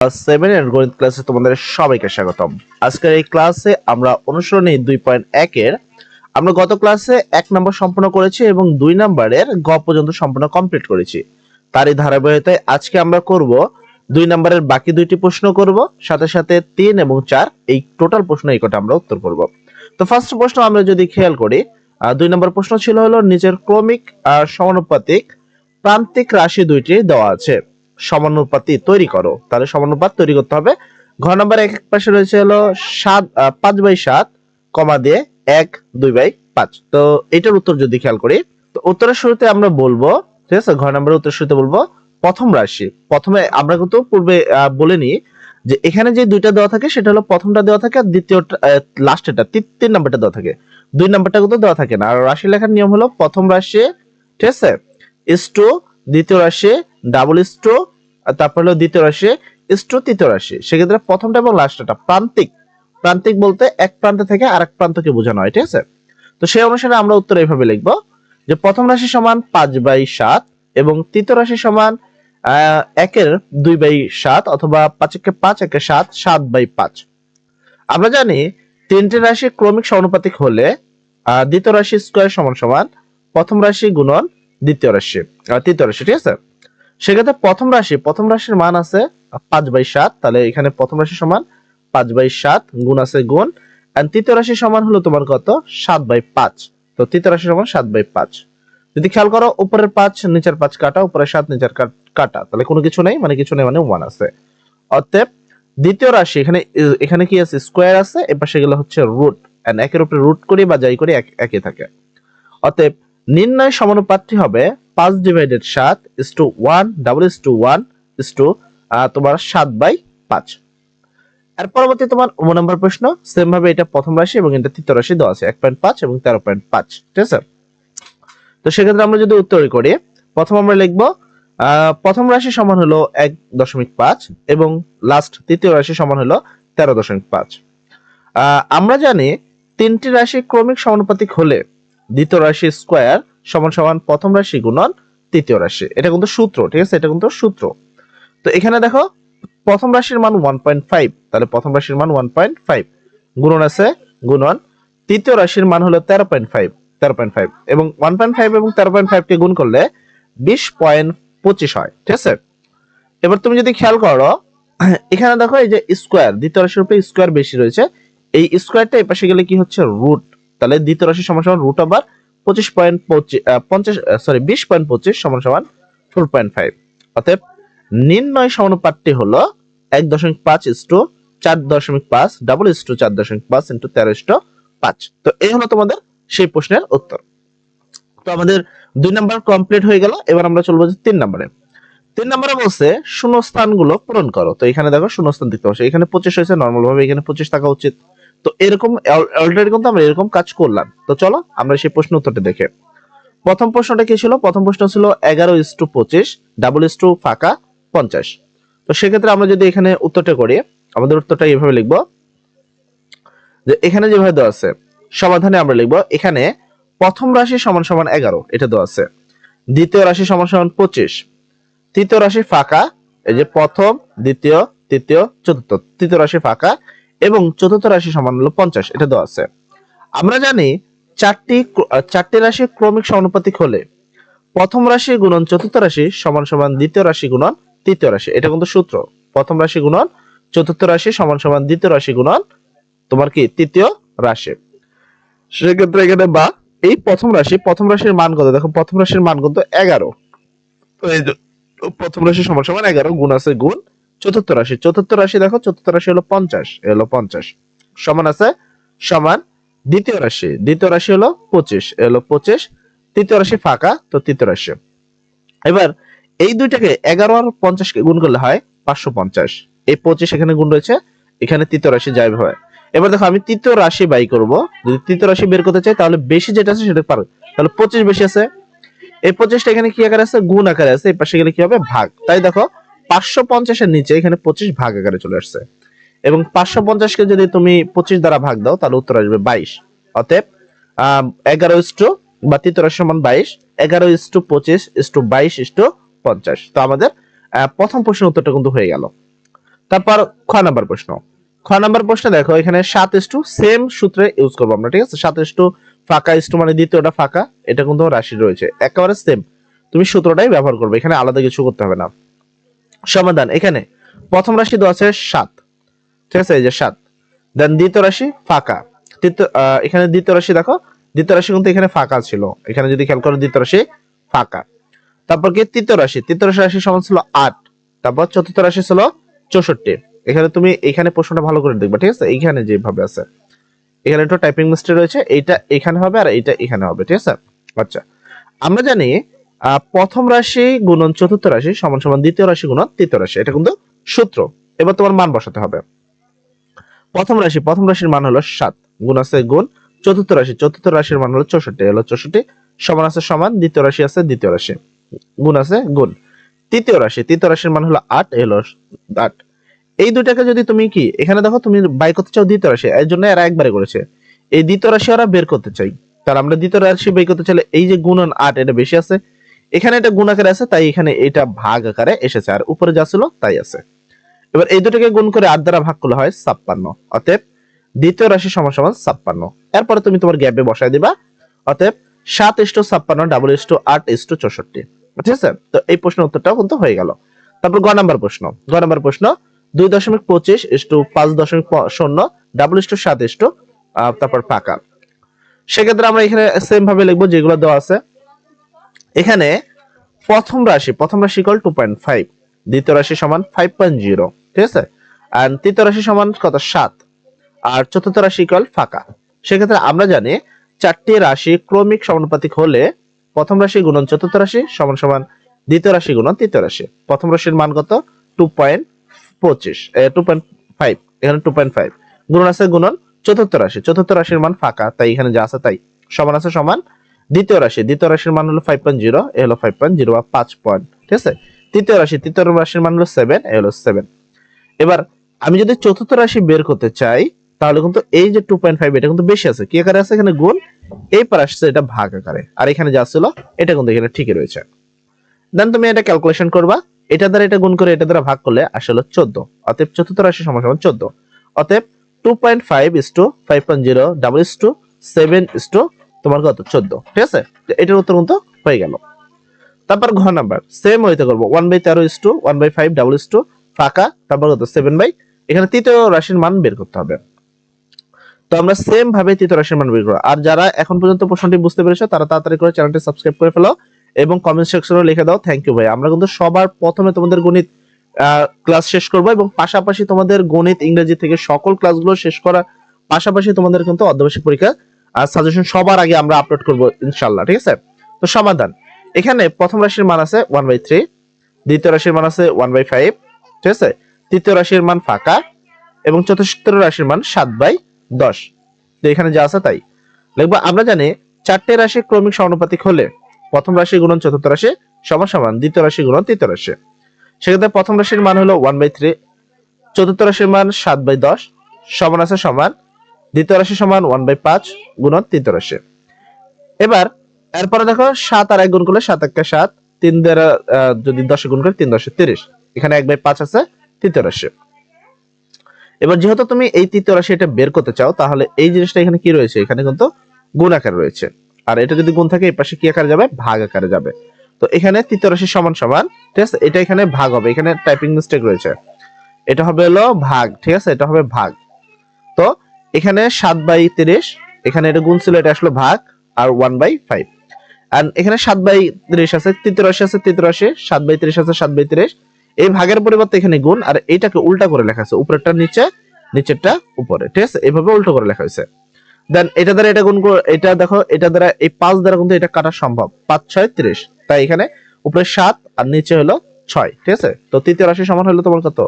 Seven এর গণিত ক্লাসে তোমাদের সবাইকে স্বাগতম। আজকের এই ক্লাসে আমরা অনুসরণী দুই পয়েন্ট একের আমরা গত ক্লাসে এক নম্বর সম্পূর্ণ করেছি এবং দুই নম্বরের গ পর্যন্ত সম্পূর্ণ কমপ্লিট করেছি। তারই ধারাবাহিকতায় আজকে আমরা করব, দুই নম্বরের বাকি দুইটি প্রশ্ন করব, সাথে সাথে তিন এবং চার, এই টোটাল প্রশ্ন এই কটা আমরা উত্তর করব। তো ফার্স্ট প্রশ্ন আমরা যদি খেয়াল করি দুই নম্বর প্রশ্ন ছিল হলো নিচের ক্রমিক সমানুপাতিক প্রান্তিক রাশি দুইটি দেওয়া আছে। সমানুপাতি তৈরি করো। তাহলে সমানুপাত তৈরি করতে হবে। ঘ নম্বর এক পাশে রয়েছে হলো সাত পাঁচ বাই সাত, কমা দিয়ে এক, দুই বাই পাঁচ। তো এটার উত্তর যদি খেয়াল করি, তো উত্তরের শুরুতে আমরা বলব, ঠিক আছে? ঘ নম্বরের উত্তর শুরুতে বলব, প্রথম রাশি। প্রথমে আমরা কিন্তু পূর্বে বলে নিই যে এখানে যে দুইটা দেওয়া থাকে, সেটা হলো প্রথমটা দেওয়া থাকে আর দ্বিতীয়টা লাস্টেরটা তিন নাম্বারটা দেওয়া থাকে। দুই নাম্বারটা কিন্তু দেওয়া থাকে না। আর রাশি লেখার নিয়ম হলো প্রথম রাশি, ঠিক আছে? ইস টু দ্বিতীয় রাশি ডাবল টু আর তারপর হলো দ্বিতীয় রাশি টু তৃতীয় রাশি। সেক্ষেত্রে প্রথমটা এবং লাস্টটা প্রান্তিক। প্রান্তিক বলতে এক প্রান্ত থেকে আরেক প্রান্তকে বোঝানো হয়, ঠিক আছে? তো সেই অনুসারে আমরা উত্তর এইভাবে লিখব যে প্রথম রাশি সমান পাঁচ বাই সাত এবং তৃতীয় রাশি সমান একের দুই বাই সাত অথবা পাঁচ একে পাঁচ, একে সাত সাত বাই পাঁচ। আমরা জানি তিনটে রাশি ক্রমিক সমানুপাতিক হলে দ্বিতীয় রাশি স্কোয়ার সমান সমান, প্রথম রাশি গুণন দ্বিতীয় রাশি তৃতীয় রাশি, ঠিক আছে? সেক্ষেত্রে প্রথম রাশি, প্রথম রাশির মান আছে পাঁচ বাই সাত, তাহলে এখানে প্রথম রাশি সমান পাঁচ বাই সাত গুণ আছে গুণ আর তৃতীয় রাশি সমান হলো তোমার কত? সাত বাই পাঁচ। তো তৃতীয় রাশি সমান সাত বাই পাঁচ। যদি খেয়াল করো, উপরের পাঁচ, নিচের পাঁচ কাটা, উপরের সাত, নিচের কাট- তাহলে কোনো কিছু নেই মানে কিছু নেই মানে ওয়ান আছে। অতএব দ্বিতীয় রাশি, এখানে এখানে কি আছে? স্কোয়ার আছে, এ পাশে গেলে হচ্ছে রুট একের উপরে রুট করি বা যাই করি, এক- একই থাকে। অতএব নির্ণয় সমানুপাতটি হবে পাঁচ ডিভাইডেড সাত is to one double is to one is to তোমার সাত বাই পাঁচ। এর পরবর্তী তোমার ও নম্বর প্রশ্ন সেম ভাবে এটা প্রথম রাশি এবং এটা তৃতীয় রাশি দেওয়া আছে, এক পয়েন্ট পাঁচ এবং তেরো পয়েন্ট পাঁচ, ঠিক আছে? তো সেক্ষেত্রে আমরা যদি উত্তর করি, প্রথম আমরা লিখব প্রথম রাশি সমান হলো এক দশমিক পাঁচ এবং লাস্ট তৃতীয় রাশি সমান হলো তেরো দশমিক পাঁচ। আমরা জানি তিনটি রাশি ক্রমিক সমানুপাতিক হলে দ্বিতীয় রাশি স্কোয়ার সমান সমান প্রথম রাশি গুণন তৃতীয় রাশি। এটা কিন্তু সূত্র, ঠিক আছে? এটা কিন্তু সূত্র। তো এখানে দেখো, প্রথম রাশির মান ওয়ান পয়েন্ট ফাইভ তাহলে প্রথম রাশির মান ওয়ান পয়েন্ট ফাইভ গুণন আছে, গুণন। তৃতীয় রাশির মান হলো তেরো পয়েন্ট ফাইভ তেরো পয়েন্ট ফাইভ এবং ওয়ান পয়েন্ট ফাইভ এবং তেরো পয়েন্ট ফাইভ কে গুণ করলে বিশ পয়েন্ট পঁচিশ হয়, ঠিক আছে? এবার তুমি যদি খেয়াল করো, এখানে দেখো এই যে স্কোয়ার, দ্বিতীয় রাশির উপরে স্কোয়ার বেশি রয়েছে। এই স্কোয়ারটা এই পাশে গেলে কি হচ্ছে? রুট তাহলে দ্বিতীয় রাশি সমান সমান রুট আবার পঁচিশ পয়েন্ট পঞ্চাশ সরি বিশ পয়েন্ট পঁচিশ সমান সমান ফোর পয়েন্ট ফাইভ অতএব নির্ণয় সমানুপাতটি হলো এক দশমিক পাঁচ ইস্টু চার দশমিক পাঁচ ডাবল ইস্টু চার দশমিক পাঁচ ইন্টু তেরো ইস্টু পাঁচ। তো এই হলো তোমাদের সেই প্রশ্নের উত্তর। তো আমাদের দুই নাম্বার কমপ্লিট হয়ে গেল, এবার আমরা চলবো যে তিন নম্বরে তিন নম্বরে বলছে শূন্য শূন্যস্থানগুলো পূরণ করো। তো এখানে দেখো শূন্যস্থান দেখতে পাচ্ছ। এখানে পঁচিশ হয়েছে নর্মাল ভাবে এখানে পঁচিশ থাকা উচিত। তো এরকম অলরেডি কিন্তু আমরা এরকম কাজ করলাম। তো চলো আমরা সেই প্রশ্ন উত্তরটা দেখে। প্রথম প্রশ্নটা কি ছিল? প্রথম প্রশ্ন ছিল এগারো ইস টু পঁচিশ ডাবল ইস টু ফাঁকা পঞ্চাশ। তো সেক্ষেত্রে আমরা যদি এখানে উত্তরটা করি, আমাদের উত্তরটা এইভাবে লিখব যে এখানে যেভাবে দেওয়া আছে, সমাধানে আমরা লিখব এখানে প্রথম রাশি সমান সমান এগারো, এটা দেওয়া আছে। দ্বিতীয় রাশি সমান সমান পঁচিশ, তৃতীয় রাশি ফাঁকা, এই যে প্রথম, দ্বিতীয়, তৃতীয়, চতুর্থ। তৃতীয় রাশি ফাঁকা এবং চতুর্থ রাশি সমান হলো পঞ্চাশ, এটা দেওয়া আছে। আমরা জানি চারটি চারটি রাশি ক্রমিক সমানুপাতিক হলে প্রথম রাশি গুণন চতুর্থ রাশি সমান সমান দ্বিতীয় রাশি গুণন তৃতীয় রাশি, এটা কিন্তু সূত্র। প্রথম রাশি গুণন চতুর্থ রাশি সমান সমান দ্বিতীয় রাশি গুণন তোমার কি? তৃতীয় রাশি। সেক্ষেত্রে এখানে বা, এই প্রথম রাশি, প্রথম রাশির মান কত? দেখো, প্রথম রাশির মান কত এগারো। প্রথম রাশি সমান সমান এগারো, গুণ আছে গুণ চতুর্থ রাশি চতুর্থ রাশি দেখো, চতুর্থ রাশি হলো পঞ্চাশ হলো পঞ্চাশ। সমান আছে? সমান দ্বিতীয় রাশি দ্বিতীয় রাশি হলো পঁচিশ হলো পঁচিশ, তৃতীয় রাশি ফাঁকা, তো তৃতীয় রাশি। এবার এই দুইটাকে এগারো আর পঞ্চাশকে গুণ করলে হয় পাঁচশো পঞ্চাশ। এই পঁচিশ এখানে গুণ রয়েছে, এখানে তৃতীয় রাশি যাই হয়। এবার দেখো, আমি তৃতীয় রাশি বাই করব। যদি তৃতীয় রাশি বের করতে চাই, তাহলে বেশি যেটা আছে সেটা পারবে তাহলে পঁচিশ বেশি আছে। এই পঁচিশটা এখানে কি আকারে আছে? গুণ আকারে আছে। এই পাশে গেলে কি হবে? ভাগ। তাই দেখো পাঁচশো পঞ্চাশের নিচে এখানে পঁচিশ ভাগ আকারে চলে আসছে। এবং পাঁচশো পঞ্চাশকে যদি তুমি পঁচিশ দ্বারা ভাগ দাও, তাহলে উত্তর আসবে বাইশ। অতএব এগারো ইস্টু বা তৃতীয় সমান বাইশ, এগারো ইস্টু পঁচিশ ইস্টু বাইশ ইস্টু পঞ্চাশ। তো আমাদের প্রথম প্রশ্নের উত্তরটা কিন্তু হয়ে গেল। তারপর খ নাম্বার প্রশ্ন। খ নাম্বার প্রশ্ন দেখো, এখানে সাত ইস টু সেম সূত্রে ইউজ করব আমরা, ঠিক আছে? সাত ইস টু ফাঁকা ইস টু মানে দ্বিতীয়টা ফাঁকা, এটা কিন্তু রাশি রয়েছে, একেবারে সেম। তুমি সূত্রটাই ব্যবহার করবে, এখানে আলাদা কিছু করতে হবে না। সমাধান এখানে। প্রথম রাশি দেওয়া আছে সাত। ঠিক আছে, এই যে সাত। দেন দ্বিতীয় রাশি ফাঁকা। তৃতীয় এখানে দ্বিতীয় রাশি দেখো, দ্বিতীয় রাশি কিন্তু এখানে ফাঁকা ছিল। এখানে যদি খেয়াল করো, দ্বিতীয় রাশি ফাঁকা। তারপর কি? তৃতীয় রাশি। তৃতীয় রাশি রাশি সমান ছিল আট। তারপর চতুর্থ রাশি ছিল চৌষট্টি। এখানে তুমি এখানে প্রশ্নটা ভালো করে দেখবে, ঠিক আছে? এইখানে যেভাবে আছে। এখানে একটু টাইপিং মিস্টেক রয়েছে, এইটা এখানে হবে আর এইটা এখানে হবে, ঠিক আছে? আচ্ছা। আমরা জানি প্রথম রাশি গুণন চতুর্থ রাশি সমান সমান দ্বিতীয় রাশি গুণন তৃতীয় রাশি। এটা কিন্তু সূত্র। এবার তোমার মান বসাতে হবে। প্রথম রাশি, প্রথম রাশির মান হলো সাত। গুণ আছে গুণ। চতুর্থ রাশি, চতুর্থ রাশির মান হলো চৌষট্টি। হলো চৌষট্টি। সমান আছে সমান, দ্বিতীয় রাশি আছে দ্বিতীয় রাশি। গুণ আছে গুণ। তৃতীয় রাশি, তৃতীয় রাশির মান হলো আট, এলো আট। এই দুটাকে যদি তুমি কি, এখানে দেখো তুমি বাই করতে চাও দ্বিতীয় রাশি, এর জন্য এরা একবারে করেছে। এই দ্বিতীয় রাশি ওরা বের করতে চাই। তাহলে আমরা দ্বিতীয় রাশি বের করতে চাইলে এই যে গুণন আট, এটা বেশি আছে। এখানে এটা গুণ আকারে আছে, তাই এখানে এটা ভাগ আকারে এসেছে, আর উপরে যা ছিল তাই আছে। এবার এই দুটোকে গুণ করে আট দ্বারা ভাগ করলে হয় ছাপ্পান্ন, অতএব দ্বিতীয় রাশি সমান সমান ছাপ্পান্ন। এরপরে তুমি তোমার গ্যাপে বসায় দিবা, অতএব সাত ইস্টু ছাপ্পান্ন, ডাবল ইস্টু আট ইস্টু চৌষট্টি। ঠিক আছে? তো এই প্রশ্নের উত্তরটাও কিন্তু হয়ে গেল। তারপর গ নাম্বার প্রশ্ন। গ নাম্বার প্রশ্ন, দুই দশমিক পঁচিশ ইস্টু পাঁচ দশমিক শূন্য, ডাবল ইস্টু সাত ইস্টু তারপর পাকা। সেক্ষেত্রে আমরা এখানে সেম ভাবে লিখব যেগুলো দেওয়া আছে। এখানে প্রথম রাশি প্রথম রাশি ইকুয়াল টু পয়েন্ট ফাইভ দ্বিতীয় রাশি সমান ফাইভ পয়েন্ট জিরো ঠিক আছে? আর তৃতীয় রাশি সমান কত? সাত। আর চতুর্থ রাশি ইকুয়াল ফাঁকা। সেক্ষেত্রে আমরা জানি চারটি রাশি ক্রমিক সমানুপাতিক হলে প্রথম রাশি গুণন চতুর্থ রাশি সমান সমান দ্বিতীয় রাশি গুণন তৃতীয় রাশি। প্রথম রাশির মান কত? টু পয়েন্ট পঁচিশ টু পয়েন্ট ফাইভ এখানে টু পয়েন্ট ফাইভ গুণন আছে গুণন চতুর্থ রাশি, চতুর্থ রাশির মান ফাঁকা, তাই এখানে যা আছে তাই। সমান আছে সমান দ্বিতীয় রাশি, দ্বিতীয় রাশির মান হলো ফাইভ পয়েন্ট জিরো এ হলো ফাইভ পয়েন্ট জিরো বা পাঁচ পয়েন্ট ঠিক আছে? তৃতীয় রাশি, তৃতীয় রাশির মান হলো সেভেন এ হলো সেভেন এবার আমি যদি চতুর্থ রাশি বের করতে চাই, তাহলে কিন্তু এই যে টু পয়েন্ট ফাইভ এটা কিন্তু বেশি আছে। কি আকারে আছে? এখানে গুণ। এই পার আসছে এটা ভাগ আকারে। আর এখানে যা ছিল, এটা কিন্তু এখানে ঠিকই রয়েছে। দেন তুমি এটা ক্যালকুলেশন করবা। এটা দ্বারা এটা গুণ করে, এটা দ্বারা ভাগ করলে আসলে চোদ্দ। অতএব চতুর্থ রাশি সমান চোদ্দ। অতএব two point five is to five point zero double is to seven is to তোমার কত? চোদ্দ। ঠিক আছে? এটার উত্তর কিন্তু হয়ে গেল। তারপর ঘ নাম্বার। সেম হইতে করব। ওয়ান বাই তেরো is to one by five double is to ফাঁকা। তারপর কত? সেভেন বাই এখানে তৃতীয় রাশির মান বের করতে হবে। তো আমরা সেম ভাবে তৃতীয় রাশির মান বের করব। আর যারা এখন পর্যন্ত প্রশ্নটি বুঝতে পেরেছ, তারা তাড়াতাড়ি করে চ্যানেলটি সাবস্ক্রাইব করে ফেলো এবং কমেন্ট সেকশনে লিখে দাও থ্যাংক ইউ ভাই। আমরা কিন্তু সবার প্রথমে তোমাদের গণিত ক্লাস শেষ করব এবং পাশাপাশি তোমাদের গণিত, ইংরেজি থেকে সকল ক্লাসগুলো শেষ করার পাশাপাশি তোমাদের কিন্তু অর্ধবার্ষিক পরীক্ষা আর সাজেশন সবার আগে আমরা আপলোড করব ইনশাল্লাহ ঠিক আছে? তো সমাধান, এখানে প্রথম রাশির মান আছে ওয়ান বাই থ্রি দ্বিতীয় রাশির মান আছে ওয়ান বাই ফাইভ ঠিক আছে? তৃতীয় রাশির মান ফাঁকা এবং চতুর্থ রাশির মান সাত বাই দশ। তো এখানে যা আছে তাই। লিখব আমরা জানি চারটে রাশি ক্রমিক সমানুপাতিক হলে প্রথম রাশি গুণন চতুর্থ রাশি সমান সমান, দ্বিতীয় রাশি গুণন তৃতীয় রাশি। সেক্ষেত্রে প্রথম রাশির মান হলো ওয়ান বাই থ্রি চতুর্থ রাশির মান সাত বাই দশ, সমান আছে সমান দ্বিতীয় রাশি সমান ওয়ান বাই পাঁচ গুণন তৃতীয় রাশি। এবার, এরপরে দেখো সাত আর এক গুণ করলে সাত একটা সাত, তিন দ্বারা যদি দশে গুণ করে, তিন দশে তিরিশ। এখানে এক বাই পাঁচ আছে, তৃতীয় রাশি। এবার যেহেতু তুমি এই তৃতীয় রাশি এটা বের করতে চাও, তাহলে এই জিনিসটা এখানে কি রয়েছে? এখানে কিন্তু গুণ আকার রয়েছে। আর এটা যদি গুণ থাকে, এই পাশে কি আকারে যাবে? ভাগ আকারে যাবে। তো এখানে তৃতীয় রাশি সমান সমান, ঠিক আছে? এটা এখানে ভাগ হবে। এখানে টাইপিং মিস্টেক রয়েছে। এটা হবে হলো ভাগ, ঠিক আছে? এটা হবে ভাগ। তো এখানে সাত বাই তিরিশ, এখানে এটা গুণ ছিল, এটা আসলে ভাগ, আর ওয়ান বাই ফাইভ আর এখানে সাত বাই তিরিশ আছে তৃতীয় রাশি আছে তৃতীয় রাশি সাত বাই তিরিশ আছে, সাত বাই তিরিশ। এই ভাগের পরিবর্তে এখানে গুণ, আর এইটাকে উল্টা করে লেখা আছে, উপরেরটা নিচে, নিচেরটা উপরে, ঠিক আছে? এইভাবে উল্টো করে লেখা হয়েছে। দেন এটা দ্বারা এটা গুণ এটা দেখো, এটা দ্বারা এই পাঁচ দ্বারা কিন্তু এটা কাটা সম্ভব। পাঁচ, ছয়, তিরিশ। তাই এখানে উপরে সাত, আর নিচে হলো ছয়, ঠিক আছে? তো তৃতীয় রাশি সমান হলো তোমার কত?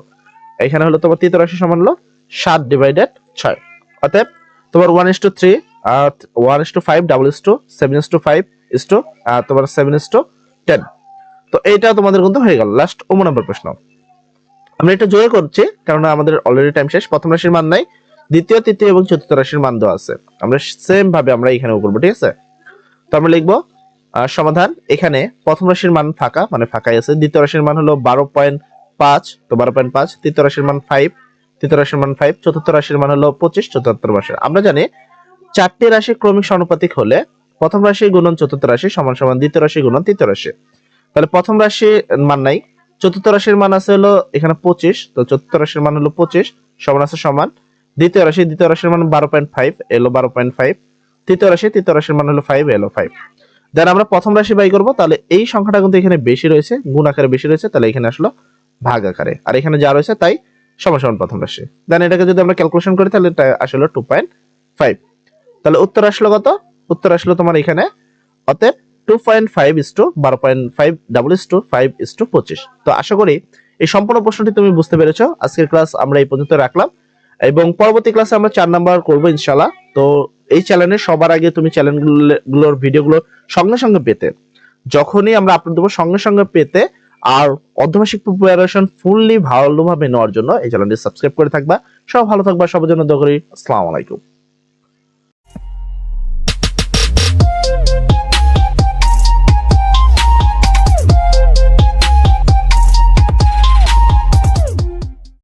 এখানে হলো তোমার তৃতীয় রাশি সমান হলো সাত ডিভাইডেড ছয়। অতএব, তোমার one is to three one is to five double is to seven is to five is to তোমার সেভেন ইস টু টেন তো এইটা তোমাদের কিন্তু হয়ে গেল। লাস্ট ওমো নম্বর প্রশ্ন। আমরা এটা জোরে করছি কারণ আমাদের অলরেডি টাইম শেষ। প্রথম রাশির মান নাই। দ্বিতীয়, তৃতীয় এবং চতুর্থ রাশির মান দেওয়া আছে। আমরা সেম ভাবে আমরা এখানেও করব, ঠিক আছে? তো আমরা লিখব সমাধান এখানে প্রথম রাশির মান ফাঁকা মানে ফাঁকাই আছে। দ্বিতীয় রাশির মান হলো বারো পয়েন্ট পাঁচ, তো বারো পয়েন্ট পাঁচ। তৃতীয় রাশির মান ফাইভ তৃতীয় রাশির মান ফাইভ চতুর্থ রাশির মান হলো পঁচিশ, চতুর্থ রাশি আমরা জানি চারটি রাশি ক্রমিক সমানুপাতিক হলে প্রথম রাশি গুণন চতুর্থ রাশি সমান সমান দ্বিতীয় রাশি গুণন তৃতীয় রাশি। তাহলে প্রথম রাশি মান নাই, চতুর্থ রাশির মান আছে হলো এখানে পঁচিশ, তো চতুর্থ রাশির মান হলো পঁচিশ, সমান আছে সমান। দ্বিতীয় রাশি, দ্বিতীয় রাশির মান বারো পয়েন্ট ফাইভ এলো বারো পয়েন্ট ফাইভ তৃতীয় রাশি, তৃতীয় রাশির মান হলো ফাইভ এলো ফাইভ দেন আমরা প্রথম রাশি বাই করব, তাহলে এই সংখ্যাটা কিন্তু এখানে বেশি রয়েছে, গুণ আকারে বেশি রয়েছে, তাহলে এখানে আসলো ভাগ আকারে। আর এখানে যা রয়েছে তাই সমান প্রথম রাশি। দেন এটাকে যদি আমরা ক্যালকুলেশন করি, তাহলে এটা আসলে টু পয়েন্ট ফাইভ তাহলে উত্তর আসলো কত? উত্তর আসলো তোমার এখানে অতএব two point five is to বারো point five double is to five is to পঁচিশ। তো আশা করি এই সম্পূর্ণ প্রশ্নটি তুমি বুঝতে পেরেছ। আজকের ক্লাস আমরা এই পর্যন্ত রাখলাম। এবং পরবর্তী ক্লাসে আমরা চার নাম্বার করব ইনশাল্লাহ তো এই চ্যানেলে সবার আগে তুমি চ্যানেলগুলোর ভিডিওগুলো সঙ্গে সঙ্গে পেতে। যখনই আমরা আপলোড দেবো, সঙ্গে সঙ্গে পেতে আর অর্ধবার্ষিক প্রিপারেশন ফুললি ভালোভাবে নেওয়ার জন্য এই চ্যানেলটি সাবস্ক্রাইব করে থাকবা। সব ভালো থাকবা, সবার জন্য দোয়া করি। আসসালামু আলাইকুম।